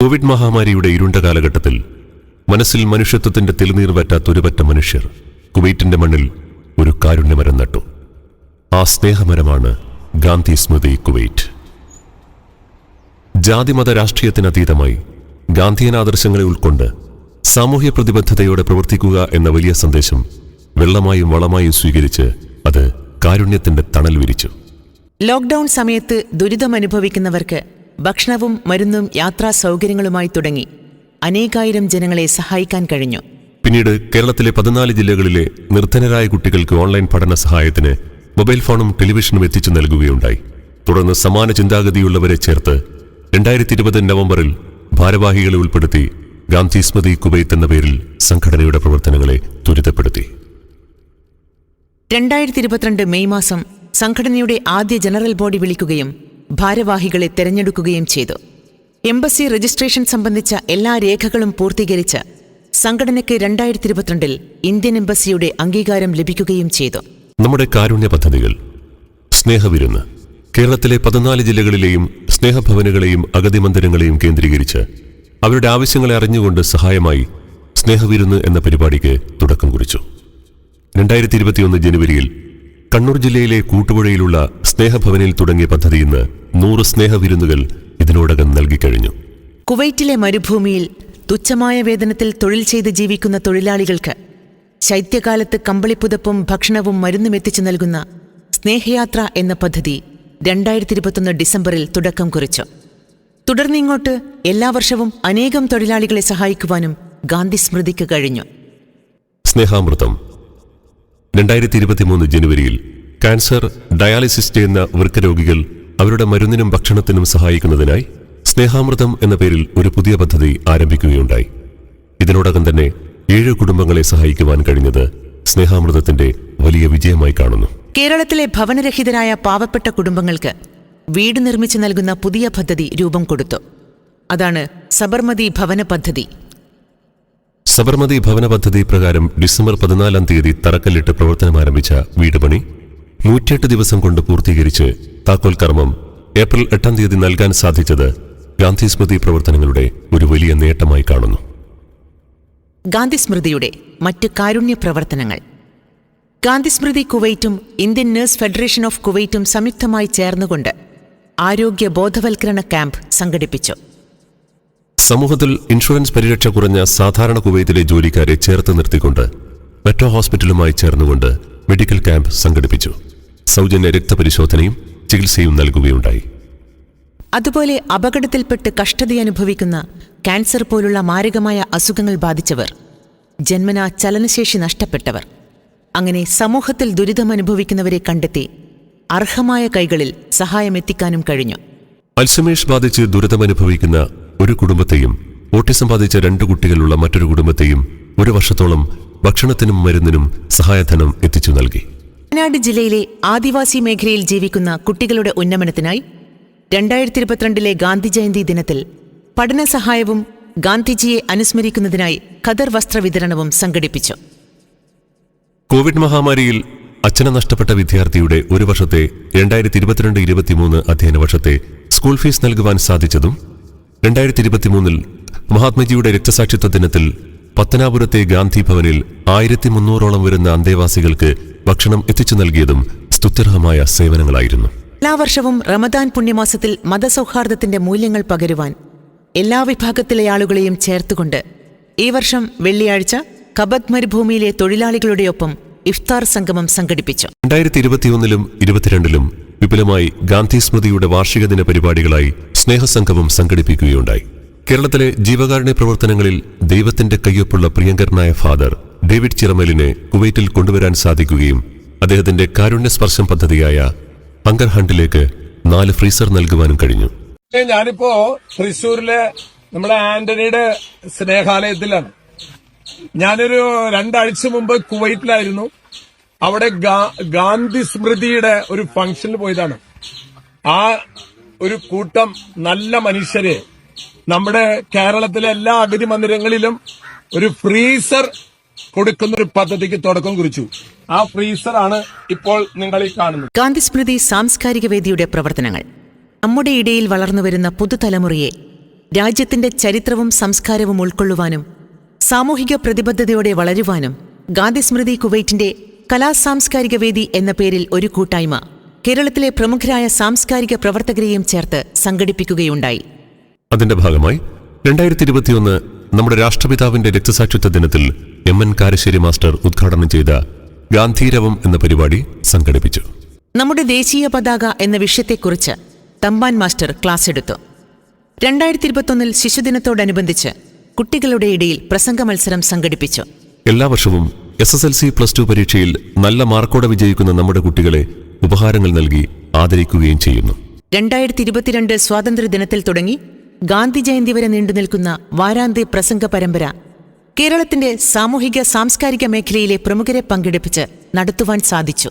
Covid മഹാമാരിയുടെ ഇരുണ്ട കാലഘട്ടത്തിൽ മനസ്സിൽ മനുഷ്യത്വത്തിന്റെ തെളിനീർ വറ്റാത്ത ഒരുപറ്റ മനുഷ്യർ കുവൈറ്റിന്റെ മണ്ണിൽ ഒരു കാരുണ്യമരം നട്ടു. ആ സ്നേഹമരമാണ് ഗാന്ധി സ്മൃതി കുവൈറ്റ്. ജാതിമത രാഷ്ട്രീയത്തിനതീതമായി ഗാന്ധിയൻ ആദർശങ്ങളെ ഉൾക്കൊണ്ട് സാമൂഹ്യ പ്രതിബദ്ധതയോടെ പ്രവർത്തിക്കുക എന്ന വലിയ സന്ദേശം വെള്ളമായും വളമായും സ്വീകരിച്ച് അത് കാരുണ്യത്തിന്റെ തണൽ വിരിച്ചു. ലോക്ക്ഡൌൺ സമയത്ത് ദുരിതമനുഭവിക്കുന്നവർക്ക് ഭക്ഷണവും മരുന്നും യാത്രാ സൗകര്യങ്ങളുമായി തുടങ്ങി അനേകായിരം ജനങ്ങളെ സഹായിക്കാൻ കഴിഞ്ഞു. പിന്നീട് കേരളത്തിലെ പതിനാല് ജില്ലകളിലെ നിർധനരായ കുട്ടികൾക്ക് ഓൺലൈൻ പഠന സഹായത്തിന് മൊബൈൽ ഫോണും ടെലിവിഷനും എത്തിച്ചു നൽകുകയുണ്ടായി. തുടർന്ന് സമാന ചിന്താഗതിയുള്ളവരെ ചേർത്ത് രണ്ടായിരത്തി ഇരുപത് നവംബറിൽ ഭാരവാഹികളെ ഉൾപ്പെടുത്തി ഗാന്ധി സ്മൃതി കുവൈത്ത് എന്ന പേരിൽ സംഘടനയുടെ പ്രവർത്തനങ്ങളെ ത്വരിതപ്പെടുത്തി. രണ്ടായിരത്തി ഇരുപത്തിരണ്ട് മെയ് മാസം സംഘടനയുടെ ആദ്യ ജനറൽ ബോഡി വിളിക്കുകയും ഭാരവാഹികളെ തെരഞ്ഞെടുക്കുകയും ചെയ്തു. എംബസി രജിസ്ട്രേഷൻ സംബന്ധിച്ച എല്ലാ രേഖകളും പൂർത്തീകരിച്ച് സംഘടനയ്ക്ക് രണ്ടായിരത്തി ഇരുപത്തിരണ്ടിൽ ഇന്ത്യൻ എംബസിയുടെ അംഗീകാരം ലഭിക്കുകയും ചെയ്തു. നമ്മുടെ കാരുണ്യ പദ്ധതികൾ സ്നേഹവിരുന്ന് കേരളത്തിലെ പതിനാല് ജില്ലകളിലെയും സ്നേഹഭവനുകളെയും അഗതി മന്ദിരങ്ങളെയും കേന്ദ്രീകരിച്ച് അവരുടെ ആവശ്യങ്ങളെ അറിഞ്ഞുകൊണ്ട് സഹായമായി സ്നേഹവിരുന്ന് എന്ന പരിപാടിക്ക് തുടക്കം കുറിച്ചു. രണ്ടായിരത്തി ഇരുപത്തിയൊന്ന് ജനുവരിയിൽ കണ്ണൂർ ജില്ലയിലെ കൂട്ടുപുഴയിലുള്ള സ്നേഹഭവനിൽ തുടങ്ങിയ പദ്ധതി ഇന്ന് നൂറ് സ്നേഹവിരുന്നുകൾ ഇതിനോടകം നൽകിക്കഴിഞ്ഞു. കുവൈറ്റിലെ മരുഭൂമിയിൽ തുച്ഛമായ വേതനത്തിൽ തൊഴിൽ ചെയ്ത് ജീവിക്കുന്ന തൊഴിലാളികൾക്ക് ശൈത്യകാലത്ത് കമ്പളിപ്പുതപ്പും ഭക്ഷണവും മരുന്നും എത്തിച്ചു നൽകുന്ന സ്നേഹയാത്ര എന്ന പദ്ധതി രണ്ടായിരത്തി ഇരുപത്തൊന്ന് ഡിസംബറിൽ തുടക്കം കുറിച്ചു. തുടർന്നിങ്ങോട്ട് എല്ലാ വർഷവും അനേകം തൊഴിലാളികളെ സഹായിക്കുവാനും ഗാന്ധി സ്മൃതിക്ക് കഴിഞ്ഞു. സ്നേഹാമൃതം രണ്ടായിരത്തി ഇരുപത്തിമൂന്ന് ജനുവരിയിൽ കാൻസർ ഡയാലിസിസ് ചെയ്യുന്ന വൃക്കരോഗികൾ അവരുടെ മരുന്നിനും ഭക്ഷണത്തിനും സഹായിക്കുന്നതിനായി സ്നേഹാമൃതം എന്ന പേരിൽ ഒരു പുതിയ പദ്ധതി ആരംഭിക്കുകയുണ്ടായി. ഇതിനോടകം തന്നെ ഏഴ് കുടുംബങ്ങളെ സഹായിക്കുവാൻ കഴിഞ്ഞത് സ്നേഹാമൃതത്തിന്റെ വലിയ വിജയമായി കാണുന്നു. കേരളത്തിലെ ഭവനരഹിതരായ പാവപ്പെട്ട കുടുംബങ്ങൾക്ക് വീട് നിർമ്മിച്ചു നൽകുന്ന പുതിയ പദ്ധതി രൂപം കൊടുത്തു. അതാണ് സബർമതി ഭവന പദ്ധതി. സബർമതി ഭവന പദ്ധതി പ്രകാരം ഡിസംബർ പതിനാലാം തീയതി തറക്കല്ലിട്ട് പ്രവർത്തനം ആരംഭിച്ച വീട് പണി നൂറ്റിയെട്ട് ദിവസം കൊണ്ട് പൂർത്തീകരിച്ച് താക്കോൽ കർമ്മം ഏപ്രിൽ എട്ടാം തീയതി നൽകാൻ സാധിച്ചത് ഗാന്ധി സ്മൃതി പ്രവർത്തനങ്ങളുടെ ഒരു വലിയ നേട്ടമായി കാണുന്നു. ഗാന്ധി സ്മൃതിയുടെ മറ്റ് കാരുണ്യ പ്രവർത്തനങ്ങൾ. ഗാന്ധി സ്മൃതി കുവൈറ്റും ഇന്ത്യൻ നഴ്സ് ഫെഡറേഷൻ ഓഫ് കുവൈറ്റും സംയുക്തമായി ചേർന്നുകൊണ്ട് ആരോഗ്യ ബോധവൽക്കരണ ക്യാമ്പ് സംഘടിപ്പിച്ചു. സമൂഹത്തിൽ ഇൻഷുറൻസ് പരിരക്ഷ കുറഞ്ഞ സാധാരണ കുവൈത്തിലെ ജോലിക്കാരെ ചേർത്ത് നിർത്തിക്കൊണ്ട് മെട്രോ ഹോസ്പിറ്റലുമായി ചേർന്നുകൊണ്ട് മെഡിക്കൽ ക്യാമ്പ് സംഘടിപ്പിച്ചു. സൗജന്യ രക്തപരിശോധനയും ചികിത്സയും നൽകുകയുണ്ടായി. അതുപോലെ അപകടത്തിൽപ്പെട്ട് കഷ്ടതയനുഭവിക്കുന്ന ക്യാൻസർ പോലുള്ള മാരകമായ അസുഖങ്ങൾ ബാധിച്ചവർ ജന്മനാ ചലനശേഷി നഷ്ടപ്പെട്ടവർ അങ്ങനെ സമൂഹത്തിൽ ദുരിതമനുഭവിക്കുന്നവരെ കണ്ടെത്തി അർഹമായ കൈകളിൽ സഹായമെത്തിക്കാനും കഴിഞ്ഞു. അൽസമേഷ് ബാധിച്ച് ദുരിതമനുഭവിക്കുന്ന ഒരു കുടുംബത്തെയും ഓട്ടിസം ബാധിച്ച രണ്ട് കുട്ടികളുള്ള മറ്റൊരു കുടുംബത്തെയും ഒരു വർഷത്തോളം ഭക്ഷണത്തിനും മരുന്നിനും സഹായധനം എത്തിച്ചു നൽകി. വയനാട് ജില്ലയിലെ ആദിവാസി മേഖലയിൽ ജീവിക്കുന്ന കുട്ടികളുടെ ഉന്നമനത്തിനായി രണ്ടായിരത്തി ഇരുപത്തിരണ്ടിലെ ഗാന്ധി ജയന്തി ദിനത്തിൽ പഠന സഹായവും ഗാന്ധിജിയെ അനുസ്മരിക്കുന്നതിനായി ഖദർ വസ്ത്രവിതരണവും സംഘടിപ്പിച്ചു. കോവിഡ് മഹാമാരിയിൽ അച്ഛനെ നഷ്ടപ്പെട്ട വിദ്യാർത്ഥിയുടെ ഒരു വർഷത്തെ രണ്ടായിരത്തി ഇരുപത്തിരണ്ട് ഇരുപത്തിമൂന്ന് അധ്യയന വർഷത്തെ സ്കൂൾ ഫീസ് നൽകുവാൻ സാധിച്ചതും രണ്ടായിരത്തി ഇരുപത്തിമൂന്നിൽ മഹാത്മജിയുടെ രക്തസാക്ഷിത്വ ദിനത്തിൽ പത്തനാപുരത്തെ ഗാന്ധി ഭവനിൽ ആയിരത്തി മുന്നൂറോളം വരുന്ന അന്തേവാസികൾക്ക് ഭക്ഷണം എത്തിച്ചു നൽകിയതും സ്തുത്യർഹമായ സേവനങ്ങളായിരുന്നു. എല്ലാ വർഷവും റമദാൻ പുണ്യമാസത്തിൽ മതസൗഹാർദ്ദത്തിന്റെ മൂല്യങ്ങൾ പകരുവാൻ എല്ലാ വിഭാഗത്തിലെ ആളുകളെയും ചേർത്തുകൊണ്ട് ഈ വർഷം വെള്ളിയാഴ്ച കബത് മരുഭൂമിയിലെ തൊഴിലാളികളുടെ ഒപ്പം ഇഫ്താർ സംഗമം സംഘടിപ്പിച്ചു. രണ്ടായിരത്തി ഇരുപത്തിയൊന്നിലും ഇരുപത്തിരണ്ടിലും വിപുലമായി ഗാന്ധി സ്മൃതിയുടെ വാർഷിക ദിന പരിപാടികളായി സ്നേഹസംഗമം സംഘടിപ്പിക്കുകയുണ്ടായി. കേരളത്തിലെ ജീവകാരുണ്യ പ്രവർത്തനങ്ങളിൽ ദൈവത്തിന്റെ കയ്യൊപ്പുള്ള പ്രിയങ്കരനായ ഫാദർ ഡേവിഡ് ചിറമലിനെ കുവൈറ്റിൽ കൊണ്ടുവരാൻ സാധിക്കുകയും അദ്ദേഹത്തിന്റെ കാരുണ്യ സ്പർശം പദ്ധതിയായ ഹങ്കർ ഹണ്ടിലേക്ക് നാല് ഫ്രീസർ നൽകുവാനും കഴിഞ്ഞു. ഞാനിപ്പോ തൃശ്ശൂരിലെ നമ്മുടെ ആന്റണിയുടെ സ്നേഹാലയത്തിലാണ്. ഞാനൊരു രണ്ടാഴ്ച മുമ്പ് കുവൈറ്റിലായിരുന്നു. അവിടെ ഗാന്ധി സ്മൃതിയുടെ ഒരു ഫംഗ്ഷനിൽ പോയതാണ്. ആ ഒരു കൂട്ടം നല്ല മനുഷ്യരെ നമ്മുടെ കേരളത്തിലെ എല്ലാ അഗതി മന്ദിരങ്ങളിലും ഒരു ഫ്രീസർ കൊടുക്കുന്ന ഒരു പദ്ധതിക്ക് തുടക്കം കുറിച്ചു. ആ ഫ്രീസർ ആണ് ഇപ്പോൾ നിങ്ങൾ ഈ കാണുന്നത്. ഗാന്ധി സ്മൃതി സാംസ്കാരിക വേദിയുടെ പ്രവർത്തനങ്ങൾ. നമ്മുടെ ഇടയിൽ വളർന്നുവരുന്ന പുതുതലമുറയെ രാജ്യത്തിന്റെ ചരിത്രവും സംസ്കാരവും ഉൾക്കൊള്ളുവാനും സാമൂഹിക പ്രതിബദ്ധതയോടെ വളരുവാനും ഗാന്ധി സ്മൃതി കുവൈറ്റിന്റെ കലാസാംസ്കാരിക വേദി എന്ന പേരിൽ ഒരു കൂട്ടായ്മ കേരളത്തിലെ പ്രമുഖരായ സാംസ്കാരിക പ്രവർത്തകരെയും ചേർത്ത് സംഘടിപ്പിക്കുകയുണ്ടായി. അതിന്റെ ഭാഗമായി രണ്ടായിരത്തി ഇരുപത്തിയൊന്ന് നമ്മുടെ രാഷ്ട്രപിതാവിന്റെ രക്തസാക്ഷിത്വ ദിനത്തിൽ എം എൻ കാരശ്ശേരി മാസ്റ്റർ ഉദ്ഘാടനം ചെയ്ത ഗാന്ധീരവം എന്ന പരിപാടി സംഘടിപ്പിച്ചു. നമ്മുടെ ദേശീയ പതാക എന്ന വിഷയത്തെക്കുറിച്ച് തമ്പാൻ മാസ്റ്റർ ക്ലാസ് എടുത്തു. രണ്ടായിരത്തി ഇരുപത്തൊന്നിൽ ശിശുദിനത്തോടനുബന്ധിച്ച് കുട്ടികളുടെ ഇടയിൽ പ്രസംഗ മത്സരം സംഘടിപ്പിച്ചു. എല്ലാ വർഷവും S S L C plus two പരീക്ഷയിൽ നല്ല മാർക്കോടെ വിജയിക്കുന്ന നമ്മുടെ കുട്ടികളെ ഉപഹാരങ്ങൾ നൽകി ആദരിക്കുകയും ചെയ്യുന്നു. രണ്ടായിരത്തി ഇരുപത്തിരണ്ട് സ്വാതന്ത്ര്യദിനത്തിൽ തുടങ്ങി ഗാന്ധി ജയന്തി വരെ നീണ്ടുനിൽക്കുന്ന വാരാന്ത്യ പ്രസംഗ പരമ്പര കേരളത്തിന്റെ സാമൂഹിക സാംസ്കാരിക മേഖലയിലെ പ്രമുഖരെ പങ്കെടുപ്പിച്ച് നടത്തുവാൻ സാധിച്ചു.